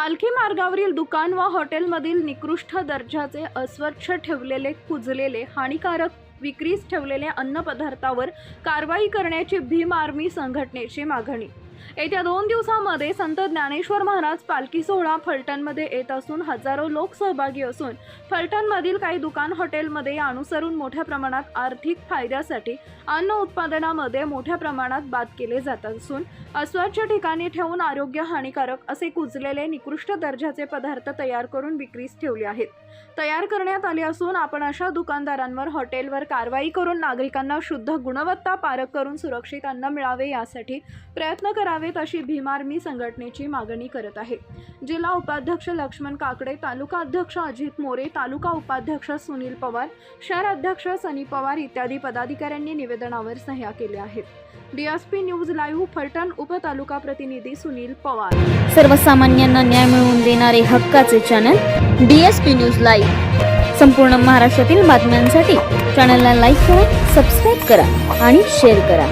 पालखी मार्गावरील दुकान व हॉटेलमधील निकृष्ट दर्जाचे अस्वच्छ ठेवलेले कुजलेले हानिकारक विक्रीस ठेवलेल्या अन्नपदार्थावर कारवाई करण्याची भीम आर्मी संघटनेची मागणी. येत्या दोन दिवसामध्ये संत ज्ञानेश्वर महाराज पालखी सोहळा फलटणमध्ये येत असून हजारो लोक सहभागी असून फलटणमधील काही दुकान हॉटेलमध्ये अनुसरून मोठ्या प्रमाणात आर्थिक फायद्यासाठी अन्न उत्पादनामध्ये मोठ्या प्रमाणात बाद केले जात असून अस्वच्छ ठिकाणी ठेवून आरोग्य हानिकारक असे कुजलेले निकृष्ट दर्जाचे पदार्थ तयार करून विक्रीस ठेवले आहेत. तयार करण्यात आले असून आपण अशा दुकानदारांवर हॉटेलवर कारवाई करून नागरिकांना शुद्ध गुणवत्ता पारक करून सुरक्षित अन्न मिळावे यासाठी प्रयत्न करावेत अशी भीमार्मी संघटनेची मागणी करत आहे. जिल्हा उपाध्यक्ष लक्ष्मण काकडे तालुका अध्यक्ष अजित मोरे तालुका उपाध्यक्ष सुनील पवार शहर अध्यक्ष सनी पवार इत्यादी पदाधिकाऱ्यांनी निवेदनावर सह्या केल्या आहेत. डीएसपी न्यूज लाईव्ह फलटण उपतालुका प्रतिनिधी सुनील पवार. सर्वसामान्यांना न्याय मिळवून देणारे हक्काचे channel D S P news live. संपूर्ण महाराष्ट्रातील बातम्यांसाठी चॅनलला लाईक करा सबस्क्राईब करा आणि शेअर करा.